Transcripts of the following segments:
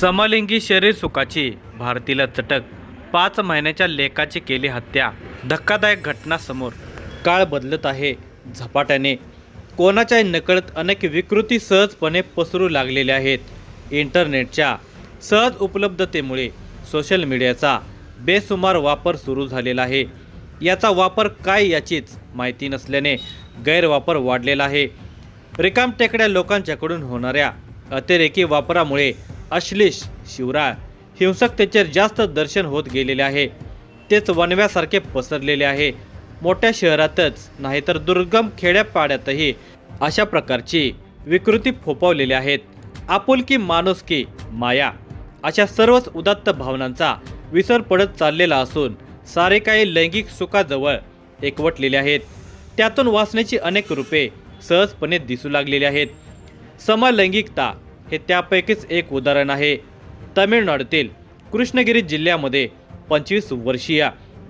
समलिंगी शरीर सुखाची भारतीला चटक. पाच महिन्याच्या लेकाची केली हत्या. धक्कादायक घटना समोर. काळ बदलत आहे. झपाट्याने. कोणाच्याही नकळत अनेक विकृती सहजपणे पसरू लागलेल्या आहेत. इंटरनेटच्या सहज उपलब्धतेमुळे सोशल मीडियाचा बेसुमार वापर सुरू झालेला आहे. याचा वापर काय याचीच माहिती नसल्याने गैरवापर वाढलेला आहे. रिकामटेकड्या लोकांच्याकडून होणाऱ्या अतिरेकी वापरामुळे अश्लीष शिवराळ हिंसकतेचेर जास्त दर्शन होत गेलेले आहे. तेच वनव्यासारखे पसरलेले आहे. मोठ्या शहरातच नाही तर दुर्गम खेड्यापाड्यातही अशा प्रकारची विकृती फोपावलेली आहेत. आपुलकी माणुसकी माया अशा सर्वच उदात्त भावनांचा विसर पडत चाललेला असून सारे काही लैंगिक सुखाजवळ एकवटलेले आहेत. त्यातून वाचण्याची अनेक रूपे सहजपणे दिसू लागलेली आहेत. समलैंगिकता हे त्यापैकीच एक उदाहरण आहे. तमिळनाडूतील कृष्णगिरी जिल्ह्यामध्ये पंचवीस वर्षीय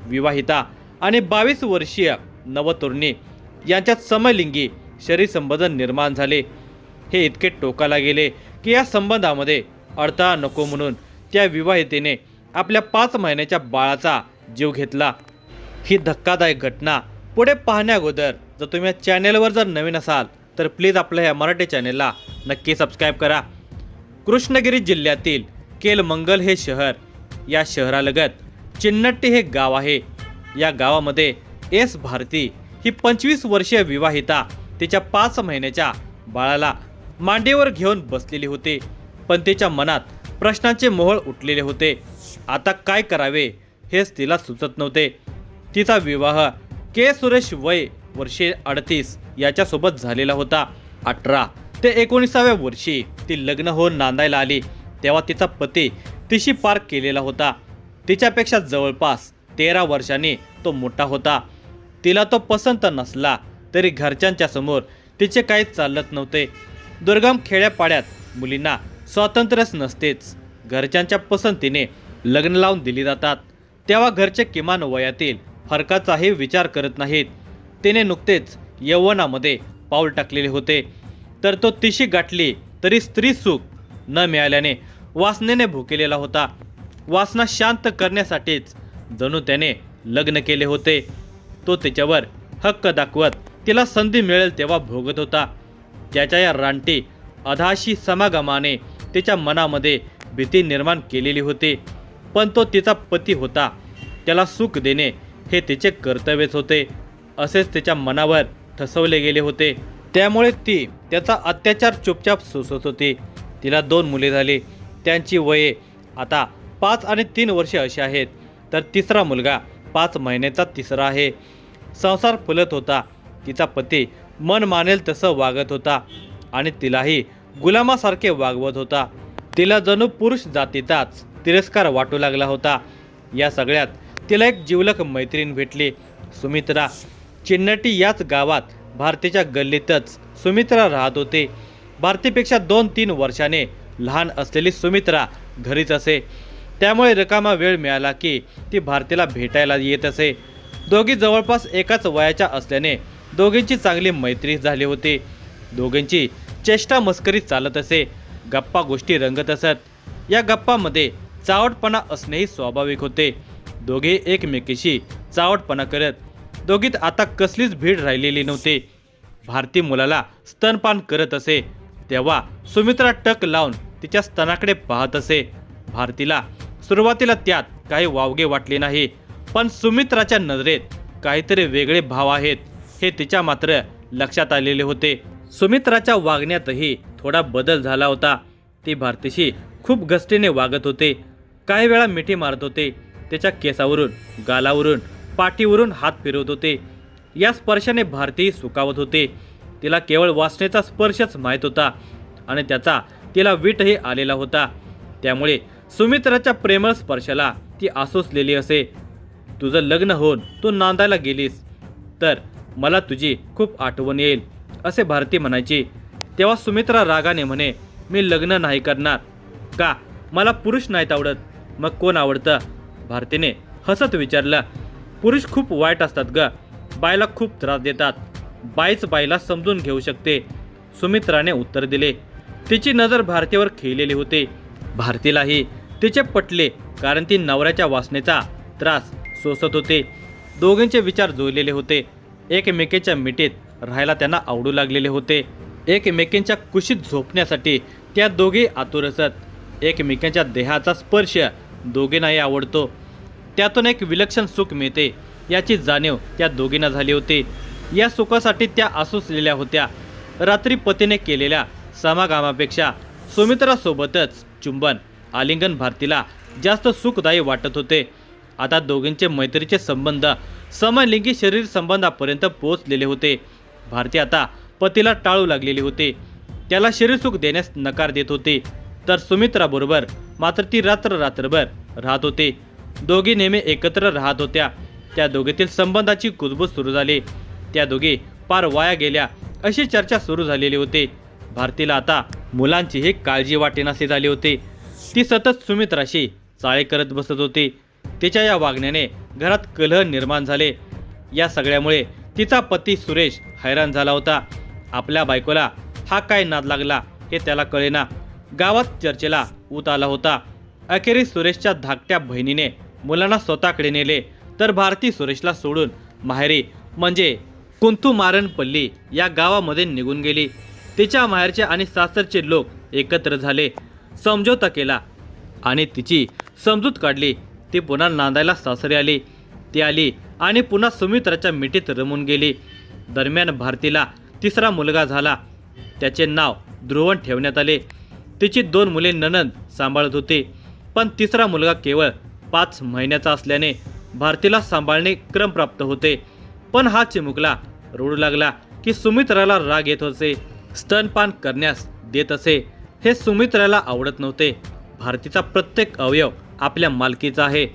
विवाहिता आणि बावीस वर्षीय नवतरुणी यांच्यात समलिंगी शरीर निर्माण झाले. हे इतके टोकाला गेले की या संबंधामध्ये अडथळा नको म्हणून त्या विवाहितेने आपल्या पाच महिन्याच्या बाळाचा जीव घेतला. ही धक्कादायक घटना पुढे पाहण्याअगोदर जर तुम्ही या चॅनेलवर जर नवीन असाल तर प्लीज आपल्या या मराठी चॅनेलला नक्की सबस्क्राईब करा. कृष्णगिरी जिल्ह्यातील केलमंगल हे शहर या शहरालगत चिन्नट्टी हे गाव आहे. या गावामध्ये एस भारती ही पंचवीस वर्षीय विवाहिता तिच्या पाच महिन्याच्या बाळाला मांडीवर घेऊन बसलेली होती पण तिच्या मनात प्रश्नांचे मोहळ उठलेले होते. आता काय करावे हेच तिला सुचत नव्हते. तिचा विवाह के सुरेश वय वर्षे अडतीस याच्यासोबत झालेला होता अठरा. ते एकोणीसाव्या वर्षी ती लग्न होऊन नांदायला आली. तेव्हा तिचा पती तिशी पार केलेला होता. तिच्यापेक्षा जवळपास तेरा वर्षांनी तो मोठा होता. तिला तो पसंत नसला तरी घरच्यांच्या समोर तिचे काहीच चालत नव्हते. दुर्गम खेड्यापाड्यात मुलींना स्वातंत्र्यच नसतेच. घरच्यांच्या पसंतीने लग्न लावून दिली जातात. तेव्हा घरचे किमान वयातील फरकाचाही विचार करत नाहीत. तिने नुकतेच यवनामध्ये पाऊल टाकलेले होते. तर तो तिशी गाठली तरी स्त्री सुख न मिळाल्याने वासनेने भुकेलेला होता. वासना शांत करण्यासाठीच जणू त्याने लग्न केले होते. तो तिच्यावर हक्क दाखवत तिला संधी मिळेल तेव्हा भोगत होता. त्याच्या या रानटी अधाशी समागमाने तिच्या मनामध्ये भीती निर्माण केलेली होती. पण तो तिचा पती होता. त्याला सुख देणे हे तिचे कर्तव्यच होते. असेच तिच्या मनावर ठसवले गेले होते. त्यामुळे ती त्याचा अत्याचार चुपचाप सोसत होती. तिला दोन मुले झाली. त्यांची वये आता पाच आणि तीन वर्षे अशी आहेत. तर तिसरा मुलगा पाच महिन्याचा तिसरा आहे. संसार फुलत होता. तिचा पती मन मानेल तसं वागत होता. आणि तिलाही गुलामासारखे वागवत होता. तिला जणू पुरुष जातीचाच तिरस्कार वाटू लागला होता. या सगळ्यात तिला एक जिवलक मैत्रीण भेटली. सुमित्रा चिन्नटी याच गावात भारतीच्या गल्लीतच सुमित्रा राहत होते. भारतीपेक्षा दोन तीन वर्षाने लहान असलेली सुमित्रा घरीच असे. त्यामुळे रिकामा वेळ मिळाला की ती भारतीला भेटायला येत असे. दोघी जवळपास एकाच वयाच्या असल्याने दोघींची चांगली मैत्री झाली होती. दोघींची चेष्टा मस्करी चालत असे. गप्पा गोष्टी रंगत असत. या गप्पामध्ये चावटपणा असणेही स्वाभाविक होते. दोघे एकमेकीशी चावटपणा करत दोघीत आता कसलीच भीड राहिलेली नव्हती. भारती मुलाला स्तनपान करत असे. तेव्हा सुमित्रा टक लावून तिच्या स्तनाकडे पाहत असे. भारतीला सुरुवातीला त्यात काही वावगे वाटले नाही पण सुमित्राच्या नजरेत काहीतरी वेगळे भाव आहेत हे तिच्या मात्र लक्षात आलेले होते. सुमित्राच्या वागण्यातही थोडा बदल झाला होता. ती भारतीशी खूप गस्तीने वागत होते. काही वेळा मिठी मारत होते. त्याच्या केसावरून गालावरून पाठीवरून हात फिरवत होते. या स्पर्शाने भारती सुखावत होते. तिला केवळ वासनेचा स्पर्शच माहीत होता आणि त्याचा तिला वीटही आलेला होता. त्यामुळे सुमित्राच्या प्रेमळ स्पर्शाला ती आसोसलेली असे. तुझं लग्न होऊन तू नांदायला गेलीस तर मला तुझी खूप आठवण येईल असे भारती म्हणायची. तेव्हा सुमित्रा रागाने म्हणे मी लग्न नाही करणार. का? मला पुरुष नाहीत आवडत. मग कोण आवडतं? भारतीने हसत विचारलं. पुरुष खूप वाईट असतात ग. बायला खूप त्रास देतात. बाईच बाईला समजून घेऊ शकते. सुमित्राने उत्तर दिले. तिची नजर भारतीवर खेळलेली होती. भारतीलाही तिचे पटले कारण ती नवऱ्याच्या वासनेचा त्रास सोसत होते. दोघांचे विचार जुळलेले होते. एकमेकीच्या मिठीत राहायला त्यांना आवडू लागलेले होते. एकमेकींच्या कुशीत झोपण्यासाठी त्या दोघे आतुर असत. एकमेकांच्या देहाचा स्पर्श दोघींनाही आवडतो. त्यातून एक विलक्षण सुख मिळते. याची जाणीव त्या दोघींना झाली होती. या सुखासाठी त्या आसुसलेल्या होत्या. रात्री पतीने केलेल्या समागामापेक्षा सुमित्रासोबतच चुंबन आलिंगन भारतीला जास्त सुखदायी वाटत होते. आता दोघींचे मैत्रीचे संबंध समलिंगी शरीर संबंधापर्यंत पोहोचलेले होते. भारती आता पतीला टाळू लागलेली होती. त्याला शरीरसुख देण्यास नकार देत होते. तर सुमित्राबरोबर मात्र ती रात्र रात्रभर राहत होती. दोघी नेहमी एकत्र राहत होत्या. त्या दोघीतील संबंधाची कुजबूज सुरू झाली. त्या दोघी पार वाया गेल्या अशी चर्चा सुरू झालेली होती. भारतीला आता मुलांचीही काळजी वाटेनासे झाली होती. ती सतत सुमित्राशी चाळे करत बसत होती. तिच्या या वागण्याने घरात कलह निर्माण झाले. या सगळ्यामुळे तिचा पती सुरेश हैराण झाला होता. आपल्या बायकोला हा काय नाद लागला हे त्याला कळेना. गावात चर्चेला ऊत आला होता. अखेरीस सुरेशच्या धाकट्या बहिणीने मुलांना स्वतःकडे नेले तर भारती सुरेशला सोडून माहेरी म्हणजे कुंतू मारणपल्ली या गावामध्ये निघून गेली. तिच्या माहेरचे आणि सासरचे लोक एकत्र झाले. समझोता केला आणि तिची समजूत काढली. ती पुन्हा नांदायला सासरी आली. ती आली आणि पुन्हा सुमित्राच्या मिठीत रमून गेली. दरम्यान भारतीला तिसरा मुलगा झाला. त्याचे नाव ध्रुवन ठेवण्यात आले. तिची दोन मुले ननंद सांभाळत होती. पण तिसरा मुलगा केवळ पाच महिन्याचा असल्याने भारतीला सांभाळणे क्रम प्राप्त होते. पण हा चिमुकला रडू लागला की सुमित्राला राग येत असे. स्तनपान करण्यास देत असे. हे सुमित्राला आवडत नव्हते. भारतीचा प्रत्येक अवयव आपल्या मालकीचा आहे.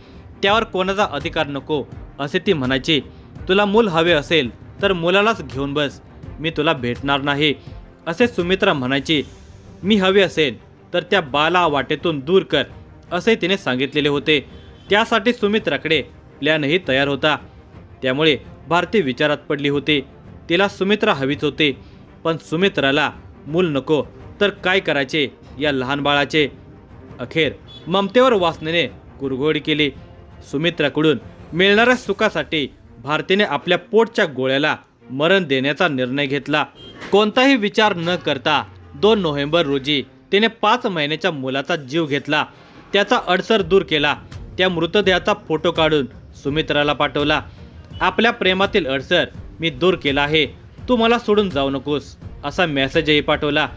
त्यावर कोणाचा अधिकार नको असे ती म्हणायची. तुला मूल हवे असेल तर मुलालाच घेऊन बस. मी तुला भेटणार नाही. असे सुमित्रा म्हणायची. मी हवे असेल तर त्या बाला वाटेतून दूर कर असे तिने सांगितलेले होते. त्यासाठी सुमित्राकडे प्लॅनही तयार होता. त्यामुळे भारती विचारात पडली होती. तिला सुमित्रा हवीच होती. पण सुमित्राला मूल नको तर काय करायचे या लहान बाळाचे? अखेर ममतेवर वासनेने कुरघोडी केली. सुमित्राकडून मिळणाऱ्या सुखासाठी भारतीने आपल्या पोटच्या गोळ्याला मरण देण्याचा निर्णय घेतला. कोणताही विचार न करता दोन नोव्हेंबर रोजी तिने पाच महिन्याच्या मुलाचा जीव घेतला. त्याचा अडसर दूर केला. त्या मृतदेहाचा फोटो काढून सुमित्राला पाठवला. आपल्या प्रेमातील अडसर मी दूर केला आहे. तू मला सोडून जाऊ नकोस असा मेसेजही पाठवला.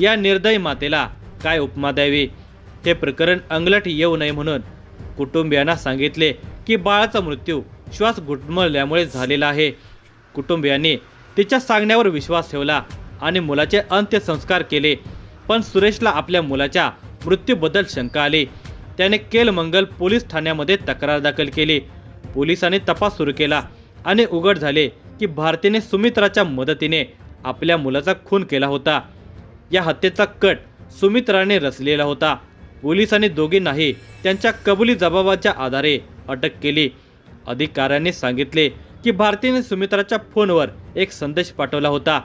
या निर्दयी मातेला काय उपमा द्यावी? हे प्रकरण अंगलट येऊ नये म्हणून कुटुंबियांना सांगितले की बाळाचा मृत्यू श्वास घुटमळल्यामुळे झालेला आहे. कुटुंबियांनी तिच्या सांगण्यावर विश्वास ठेवला आणि मुलाचे अंत्यसंस्कार केले. पण सुरेशला आपल्या मुलाच्या मृत्यूबद्दल शंका आली. त्याने केलमंगल पोलीस ठाण्यामध्ये तक्रार दाखल केली. पोलिसांनी तपास सुरू केला आणि उघड झाले की भारतीने सुमित्राच्या मदतीने आपल्या मुलाचा खून केला होता. या हत्येचा कट सुमित्राने रचलेला होता. पोलिसांनी दोघींनाही त्यांच्या कबुली जबाबाच्या आधारे अटक केली. अधिकाऱ्यांनी सांगितले की भारतीने सुमित्राच्या फोनवर एक संदेश पाठवला होता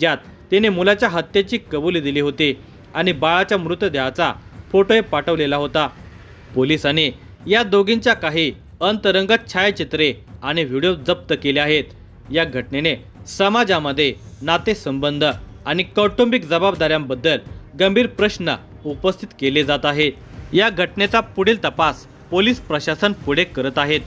ज्यात तिने मुलाच्या हत्येची कबुली दिली होती आणि बाळाच्या मृतदेहाचा फोटोही पाठवलेला होता. पोलिसांनी या दोघींच्या काही अंतरंगत छायाचित्रे आणि व्हिडिओ जप्त केले आहेत. या घटनेने समाजामध्ये नातेसंबंध आणि कौटुंबिक जबाबदाऱ्यांबद्दल गंभीर प्रश्न उपस्थित केले जात आहेत. या घटनेचा पुढील तपास पोलीस प्रशासन पुढे करत आहेत.